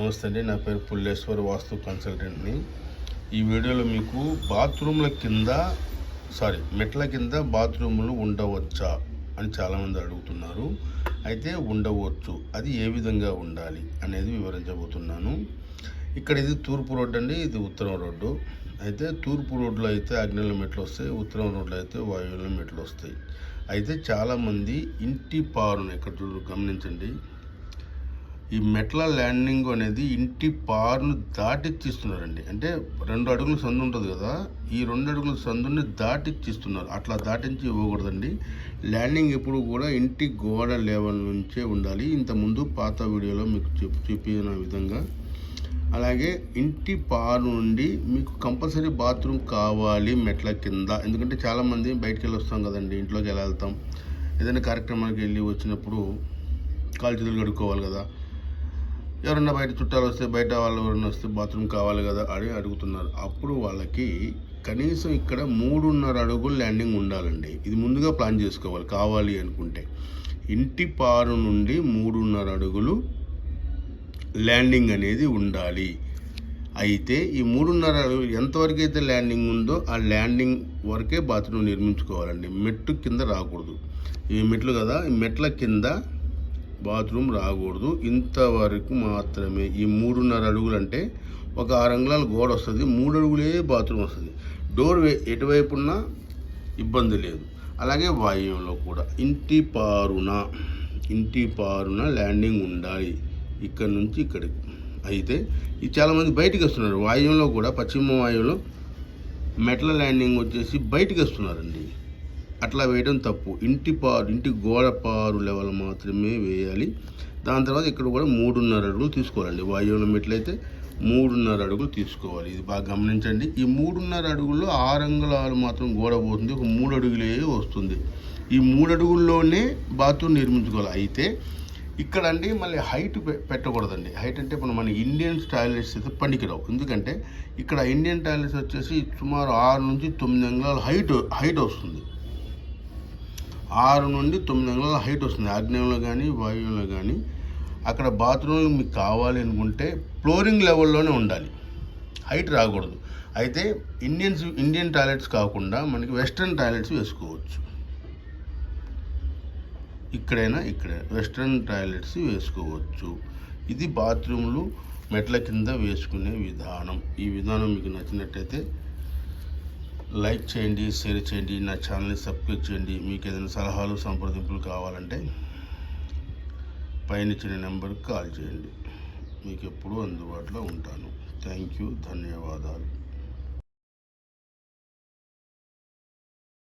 నమస్తే అండి. నా పేరు పుల్లేశ్వర్ వాస్తు కన్సల్టెంట్ని ఈ వీడియోలో మీకు బాత్రూమ్ల కింద సారీ మెట్ల కింద బాత్రూములు ఉండవచ్చా అని చాలామంది అడుగుతున్నారు. అయితే ఉండవచ్చు. అది ఏ విధంగా ఉండాలి అనేది వివరించబోతున్నాను. ఇక్కడ ఇది తూర్పు రోడ్డు అండి ఇది ఉత్తరం రోడ్డు. అయితే తూర్పు రోడ్లో అయితే అగ్నిల మెట్లు వస్తాయి ఉత్తరం రోడ్లో అయితే వాయువుల మెట్లు వస్తాయి. అయితే చాలామంది ఇంటి పారును ఇక్కడ గమనించండి ఈ మెట్ల ల్యాండింగ్ అనేది ఇంటి పారును దాటిచ్చిస్తున్నారండి అంటే రెండు అడుగుల సందు ఉంటుంది కదా ఈ రెండు అడుగుల సందుని దాటిచ్చిస్తున్నారు అట్లా దాటించి ఇవ్వకూడదండి. ల్యాండింగ్ ఎప్పుడు కూడా ఇంటి గోడ లెవెల్ నుంచే ఉండాలి. ఇంత ముందు పాత వీడియోలో మీకు చెప్పు విధంగా. అలాగే ఇంటి పారు నుండి మీకు కంపల్సరీ బాత్రూమ్ కావాలి మెట్ల కింద. ఎందుకంటే చాలామంది బయటికి వెళ్ళి వస్తాం కదండి ఇంట్లోకి ఎలా వెళ్తాం. ఏదైనా కార్యక్రమానికి వెళ్ళి వచ్చినప్పుడు కాలు చేతులు కడుక్కోవాలి కదా. ఎవరన్నా బయట చుట్టాలు వస్తే బయట వాళ్ళు ఎవరన్నా వస్తే బాత్రూమ్ కావాలి కదా అని అడుగుతున్నారు. అప్పుడు వాళ్ళకి కనీసం ఇక్కడ మూడున్నర అడుగులు ల్యాండింగ్ ఉండాలండి. ఇది ముందుగా ప్లాన్ చేసుకోవాలి కావాలి అనుకుంటే. ఇంటి పారు నుండి మూడున్నర అడుగులు ల్యాండింగ్ అనేది ఉండాలి. అయితే ఈ మూడున్నర అడుగులు ఎంతవరకు అయితే ల్యాండింగ్ ఉందో ఆ ల్యాండింగ్ వరకే బాత్రూమ్ నిర్మించుకోవాలండి. మెట్టు కింద రాకూడదు. ఈ మెట్లు కదా ఈ మెట్ల కింద బాత్రూమ్ రాకూడదు. ఇంతవరకు మాత్రమే ఈ మూడున్నర అడుగులు అంటే ఒక ఆరు అంగుళాల గోడ వస్తుంది. మూడు అడుగులే బాత్రూమ్ వస్తుంది. డోర్ ఎటువైపు ఉన్నా ఇబ్బంది లేదు. అలాగే వాయువ్యంలో కూడా. ఇంటి పారున ఇంటి పారున ల్యాండింగ్ ఉండాలి. ఇక్కడ నుంచి ఇక్కడికి. అయితే ఇది చాలామంది బయటికి వస్తున్నారు. వాయువ్యంలో కూడా పశ్చిమ వాయువులో మెట్ల ల్యాండింగ్ వచ్చేసి బయటికి వస్తున్నారండి. అట్లా వేయడం తప్పు. ఇంటి పారు ఇంటి గోడ పారు లెవెల్ మాత్రమే వేయాలి. దాని తర్వాత ఇక్కడ కూడా మూడున్నర అడుగులు తీసుకోవాలండి. వాయువుల మెట్లయితే మూడున్నర అడుగులు తీసుకోవాలి. ఇది బాగా గమనించండి. ఈ మూడున్నర అడుగుల్లో ఆరు అంగుళాలు మాత్రం గోడ పోతుంది. ఒక మూడు అడుగులే వస్తుంది. ఈ మూడు అడుగుల్లోనే బాత్రూమ్ నిర్మించుకోవాలి. అయితే ఇక్కడ అండి మళ్ళీ హైట్ పెట్టకూడదండి. హైట్ అంటే ఇప్పుడు మన ఇండియన్ టాయిలెట్స్ అయితే పనికిరావు. ఎందుకంటే ఇక్కడ ఇండియన్ టాయిలెట్స్ వచ్చేసి సుమారు ఆరు నుంచి తొమ్మిది అంగుళాల హైట్ హైట్ వస్తుంది. ఆరు నుండి తొమ్మిది అంగుళాల హైట్ వస్తుంది. ఆగ్నేయంలో కానీ వాయువులో కానీ అక్కడ బాత్రూమ్ మీకు కావాలి అనుకుంటే ఫ్లోరింగ్ లెవెల్లోనే ఉండాలి. హైట్ రాకూడదు. అయితే ఇండియన్స్ ఇండియన్ టాయిలెట్స్ కాకుండా మనకి వెస్ట్రన్ టాయిలెట్స్ వేసుకోవచ్చు. ఇక్కడైనా ఇక్కడ వెస్ట్రన్ టాయిలెట్స్ వేసుకోవచ్చు. ఇది బాత్రూమ్లు మెట్ల కింద వేసుకునే విధానం. ఈ విధానం మీకు నచ్చినట్టయితే లైక్ చేయండి షేర్ చేయండి నా ఛానల్ని సబ్స్క్రైబ్ చేయండి. మీకు ఏదైనా సలహాలు సంప్రదింపులు కావాలంటే పైన ఇచ్చిన నెంబర్కి కాల్ చేయండి. మీకు ఎప్పుడూ అందుబాటులో ఉంటాను. Thank you. ధన్యవాదాలు.